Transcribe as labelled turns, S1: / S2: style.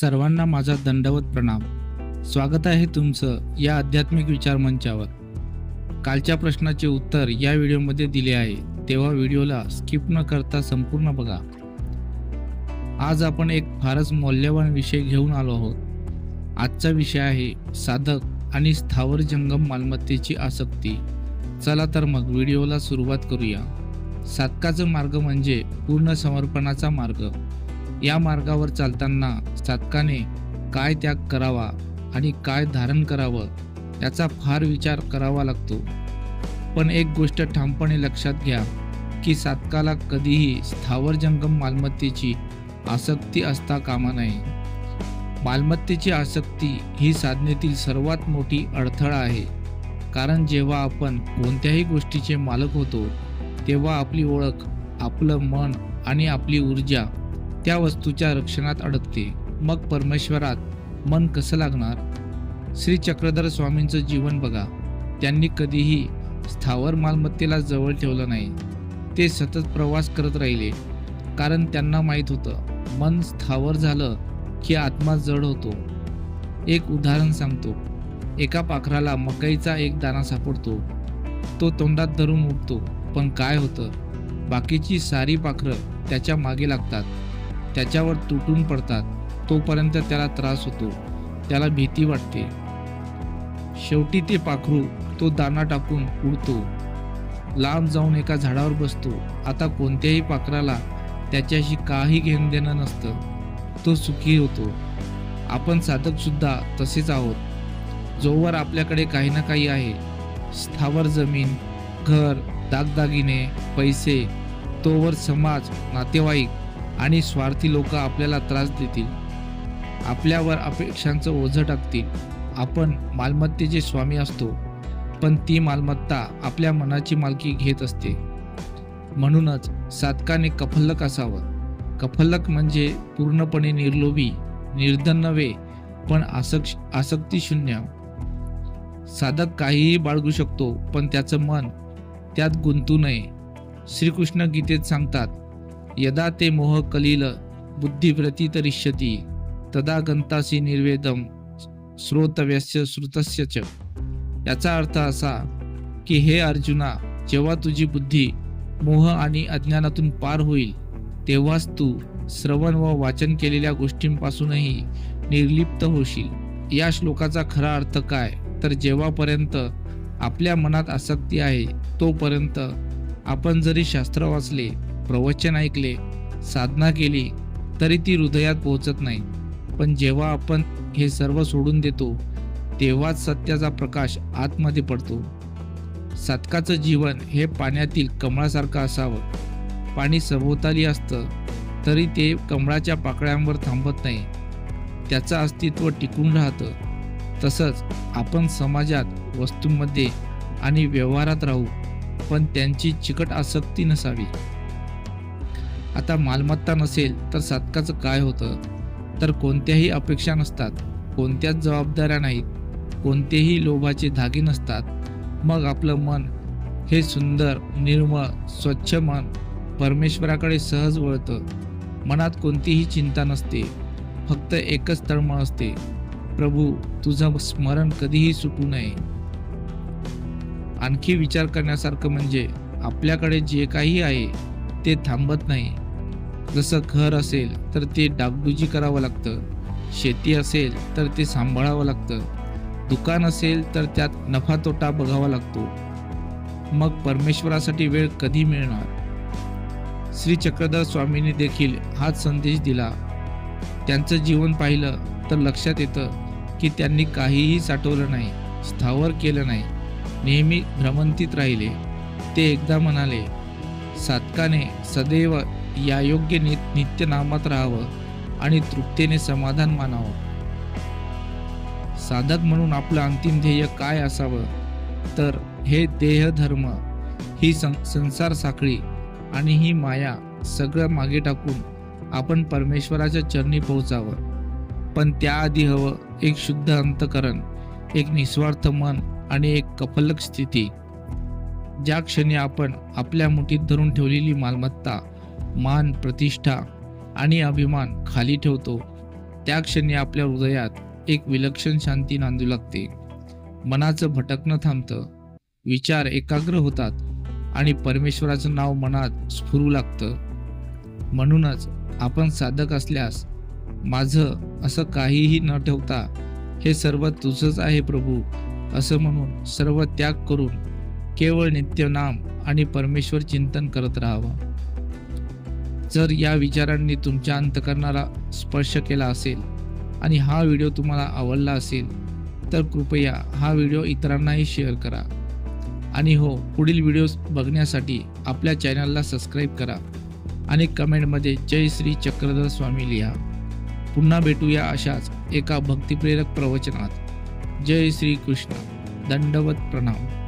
S1: सर्वांना माझा दंडवत प्रणाम. स्वागत आहे तुमचं या आध्यात्मिक विचार मंचावर. कालच्या प्रश्नाचे उत्तर या व्हिडिओमध्ये दिले आहे. तेव्हा व्हिडिओला स्किप न करता संपूर्ण बघा. आज आपण एक फारच मौल्यवान विषय घेऊन आलो आहोत. आजचा विषय आहे साधक आणि स्थावर जंगम मालमत्तेची आसक्ती. चला तर मग व्हिडिओला सुरुवात करूया. साधकाचा मार्ग म्हणजे पूर्ण समर्पणाचा मार्ग. या मार्गावर चालताना साधकाने काय त्याग करावा आणि काय धारण करावं याचा फार विचार करावा लागतो. पण एक गोष्ट ठामपणे लक्षात घ्या की साधकाला कधीही स्थावर जंगम मालमत्तेची आसक्ती असता कामा नये. मालमत्तेची आसक्ती ही साधनेतील सर्वात मोठी अडथळा आहे. कारण जेव्हा आपण कोणत्याही गोष्टीचे मालक होतो तेव्हा आपली ओळख आपलं मन आणि आपली ऊर्जा त्या वस्तूच्या रक्षणात अडकते. मग परमेश्वरात मन कसं लागणार? श्री चक्रधर स्वामींचं जीवन बघा. त्यांनी कधीही स्थावर मालमत्तेला जवळ ठेवलं नाही. ते सतत प्रवास करत राहिले. कारण त्यांना माहीत होतं मन स्थावर झालं की आत्मा जड होतो. एक उदाहरण सांगतो. एका पाखराला मकईचा एक दाणा सापडतो. तो तोंडात धरून उठतो. पण काय होतं? बाकीची सारी पाखरं त्याच्यामागे लागतात. त्याच्यावर तुटून पडतात. तोपर्यंत त्याला त्रास होतो. त्याला भीती वाटते. शेवटी ते पाखरू तो दाना टाकून उडतो. लांब जाऊन एका झाडावर बसतो. आता कोणत्याही पाखराला त्याच्याशी काही घेणं देणं नसतं. तो सुखी होतो. आपण साधकसुद्धा तसेच आहोत. जोवर आपल्याकडे काही ना काही आहे. स्थावर जमीन घर दागदागिने पैसे तोवर समाज नातेवाईक आणि स्वार्थी लोक आपल्याला त्रास देतील. आपल्यावर अपेक्षांचं ओझं टाकतील. आपण मालमत्तेचे स्वामी असतो पण ती मालमत्ता आपल्या मनाची मालकी घेत असते. म्हणूनच साधकाने कफल्लक असावं. कफल्लक म्हणजे पूर्णपणे निर्लोभी निर्धन नव्हे पण आसक्ष आसक्तीशून्य. साधक काहीही बाळगू शकतो पण त्याचं मन त्यात गुंतू नये. श्रीकृष्ण गीतेत सांगतात यदा ते मोह कलील बुद्धिव्रती तरिष्यती. तदा गंतासी निर्वेदम श्रोतव्यस्य श्रुतस्य च। याचा अर्थ असा की हे अर्जुना जेव्हा तुझी बुद्धी मोह आणि अज्ञानातून पार होईल तेव्हाच तू श्रवण व वाचन केलेल्या गोष्टींपासूनही निर्लिप्त होशील. या श्लोकाचा खरा अर्थ काय? तर जेव्हापर्यंत आपल्या मनात आसक्ती आहे तोपर्यंत आपण जरी शास्त्र वाचले प्रवचन ऐकले साधना केली तरी ती हृदयात पोहोचत नाही. पण जेव्हा आपण हे सर्व सोडून देतो तेव्हाच सत्याचा प्रकाश आतमध्ये पडतो. साधकाचं जीवन हे पाण्यातील कमळासारखं असावं. पाणी सभोवताली असतं तरी ते कमळाच्या पाकळ्यांवर थांबत नाही. त्याचं अस्तित्व टिकून राहतं. तसंच आपण समाजात वस्तूंमध्ये आणि व्यवहारात राहू पण त्यांची चिकट आसक्ती नसावी. आता मालमत्ता नसेल तर साधकाचं काय होतं? तर कोणत्याही अपेक्षा नसतात कोणत्याच जबाबदाऱ्या नाहीत कोणतेही लोभाचे धागे नसतात. मग आपलं मन हे सुंदर निर्मळ स्वच्छ मन परमेश्वराकडे सहज वळतं. मनात कोणतीही चिंता नसते फक्त एकच तळमळ असते. प्रभू तुझं स्मरण कधीही सुटू नये. आणखी विचार करण्यासारखं म्हणजे आपल्याकडे जे काही आहे ते थांबत नाही. जसं घर असेल तर ते डागडुजी करावं लागतं. शेती असेल तर ते सांभाळावं लागतं. दुकान असेल तर त्यात नफा तोटा बघावा लागतो. मग परमेश्वरासाठी वेळ कधी मिळणार? श्री चक्रधर स्वामींनी देखील हाच संदेश दिला. त्यांचं जीवन पाहिलं तर लक्षात येतं की त्यांनी काहीही साठवलं नाही स्थावर केलं नाही. नेहमी भ्रमंतीत राहिले. ते एकदा म्हणाले साधकाने सदैव या योग्य नि नित्यनामात राहावं आणि तृप्तीने समाधान मानावं. साधक म्हणून आपलं अंतिम ध्येय काय असावं? तर हे देहधर्म ही सं संसार साखळी आणि ही माया सगळं मागे टाकून आपण परमेश्वराच्या चरणी पोहोचावं. पण त्याआधी हवं एक शुद्ध अंतकरण एक निस्वार्थ मन आणि एक कफलक स्थिती. ज्या क्षणी आपण आपल्या मुठीत धरून ठेवलेली मालमत्ता मान प्रतिष्ठा आणि अभिमान खाली ठेवतो. त्या क्षणी आपल्या हृदयात एक विलक्षण शांती नांदू लागते. मनाचं भटकणं थांबतं. विचार एकाग्र होतात आणि परमेश्वराचं नाव मनात स्फुरू लागतं. म्हणूनच आपण साधक असल्यास माझं असं काहीही न ठेवता हे सर्व तुझंच आहे प्रभू असं म्हणून सर्व त्याग करून केवळ नित्यनाम आणि परमेश्वर चिंतन करत राहावं. जर या विचारांनी तुमच्या अंतकरणाला स्पर्श केला असेल आणि हा व्हिडिओ तुम्हाला आवडला असेल तर कृपया हा व्हिडिओ इतरांनाही शेअर करा. आणि हो पुढील व्हिडिओज बघण्यासाठी आपल्या चॅनलला सबस्क्राईब करा आणि कमेंटमध्ये जय श्री चक्रधर स्वामी लिहा. पुन्हा भेटूया अशाच एका भक्तिप्रेरक प्रवचनात. जय श्री कृष्ण. दंडवत प्रणाम.